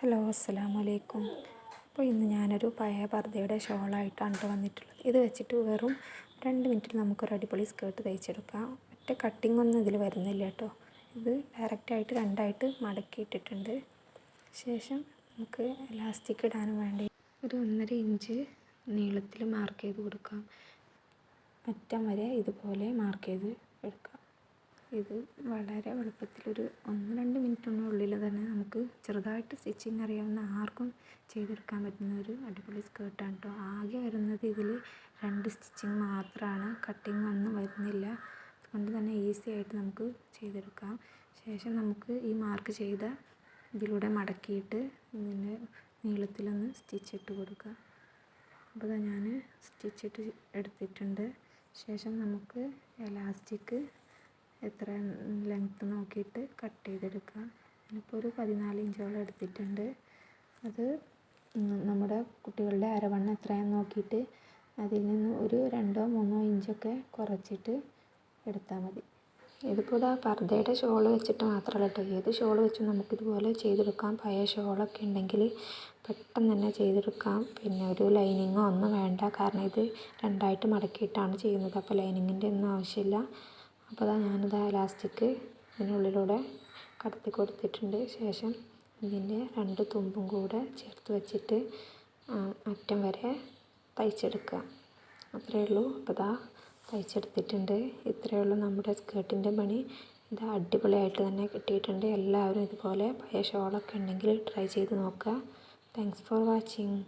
Hello അസ്സാം വലൈക്കും അപ്പോൾ ഇന്ന് ഞാനൊരു പഴയ പർദ്ദയുടെ ഷോളായിട്ടാണ് കേട്ടോ വന്നിട്ടുള്ളത്. ഇത് വെച്ചിട്ട് വെറും രണ്ട് മിനിറ്റിൽ നമുക്കൊരു അടിപൊളി സ്കേർട്ട് തയ്ച്ചെടുക്കാം. ഒറ്റ കട്ടിംഗ് ഒന്നും ഇതിൽ വരുന്നില്ല കേട്ടോ ഇത് ഡയറക്റ്റായിട്ട് രണ്ടായിട്ട് മടക്കിയിട്ടിട്ടുണ്ട് ശേഷം നമുക്ക് ഇലാസ്റ്റിക് ഇടാനും വേണ്ടി ഒരു ഒന്നര ഇഞ്ച് നീളത്തിൽ മാർക്ക് ചെയ്ത് കൊടുക്കാം. അറ്റം വരെ ഇതുപോലെ മാർക്ക് ചെയ്ത് എടുക്കാം. ഇത് വളരെ എളുപ്പത്തിലൊരു ഒന്ന് രണ്ട് മിനിറ്റിനുള്ളിൽ തന്നെ നമുക്ക് ചെറുതായിട്ട് സ്റ്റിച്ചിങ് അറിയാവുന്ന ആർക്കും ചെയ്തെടുക്കാൻ പറ്റുന്ന ഒരു അടിപൊളി സ്കേർട്ടാണ് കേട്ടോ. ആകെ വരുന്നത് ഇതിൽ രണ്ട് സ്റ്റിച്ചിങ് മാത്രമാണ് കട്ടിങ് ഒന്നും വരുന്നില്ല. അതുകൊണ്ട് തന്നെ ഈസി ആയിട്ട് നമുക്ക് ചെയ്തെടുക്കാം. ശേഷം നമുക്ക് ഈ മാർക്ക് ചെയ്ത ഇതിലൂടെ മടക്കിയിട്ട് ഇതിന്റെ നീളത്തിലൊന്ന് സ്റ്റിച്ച് ഇട്ട് കൊടുക്കുക അപ്പോൾ ഞാൻ സ്റ്റിച്ചിട്ട് എടുത്തിട്ടുണ്ട്. ശേഷം നമുക്ക് എലാസ്റ്റിക് എത്ര ലെങ്ത്ത് നോക്കിയിട്ട് കട്ട് ചെയ്തെടുക്കുക. ഞാനിപ്പോൾ ഒരു പതിനാല് ഇഞ്ചോളം എടുത്തിട്ടുണ്ട്. അത് നമ്മുടെ കുട്ടികളുടെ അരവണ്ണം എത്രയാണെന്ന് നോക്കിയിട്ട് അതിൽ നിന്ന് ഒരു രണ്ടോ മൂന്നോ ഇഞ്ചൊക്കെ കുറച്ചിട്ട് എടുത്താൽ മതി. ഇതിപ്പോൾ ഇതാ പർദ്ദയുടെ ഷോൾ വെച്ചിട്ട് മാത്രമല്ല കേട്ടോ ഏത് ഷോൾ വെച്ചും നമുക്കിതുപോലെ ചെയ്തെടുക്കാം. പഴയ ഷോളൊക്കെ ഉണ്ടെങ്കിൽ പെട്ടെന്ന് തന്നെ ചെയ്തെടുക്കാം. പിന്നെ ഒരു ലൈനിങ്ങോ ഒന്നും വേണ്ട. കാരണം ഇത് രണ്ടായിട്ട് മടക്കിയിട്ടാണ് ചെയ്യുന്നത്. അപ്പോൾ ലൈനിങ്ങിന്റെ ഒന്നും ആവശ്യമില്ല. അപ്പോൾ അതാ ഞാനിതാ ലാസ്റ്റിക്ക് ഇതിനുള്ളിലൂടെ കടത്തി കൊടുത്തിട്ടുണ്ട്. ശേഷം ഇതിന്റെ രണ്ട് തുമ്പും കൂടെ ചേർത്ത് വെച്ചിട്ട് അറ്റം വരെ തയ്ച്ചെടുക്കുക. അത്രയേ ഉള്ളൂ. അപ്പോൾ ഇതാ തയ്ച്ചെടുത്തിട്ടുണ്ട്. ഇത്രയേ ഉള്ളൂ നമ്മുടെ സ്കേർട്ടിന്റെ പണി. ഇത് അടിപൊളിയായിട്ട് തന്നെ കിട്ടിയിട്ടുണ്ട്. എല്ലാവരും ഇതുപോലെ പഴയ ഷോളൊക്കെ ഉണ്ടെങ്കിൽ ട്രൈ ചെയ്ത് നോക്കുക. Thanks for watching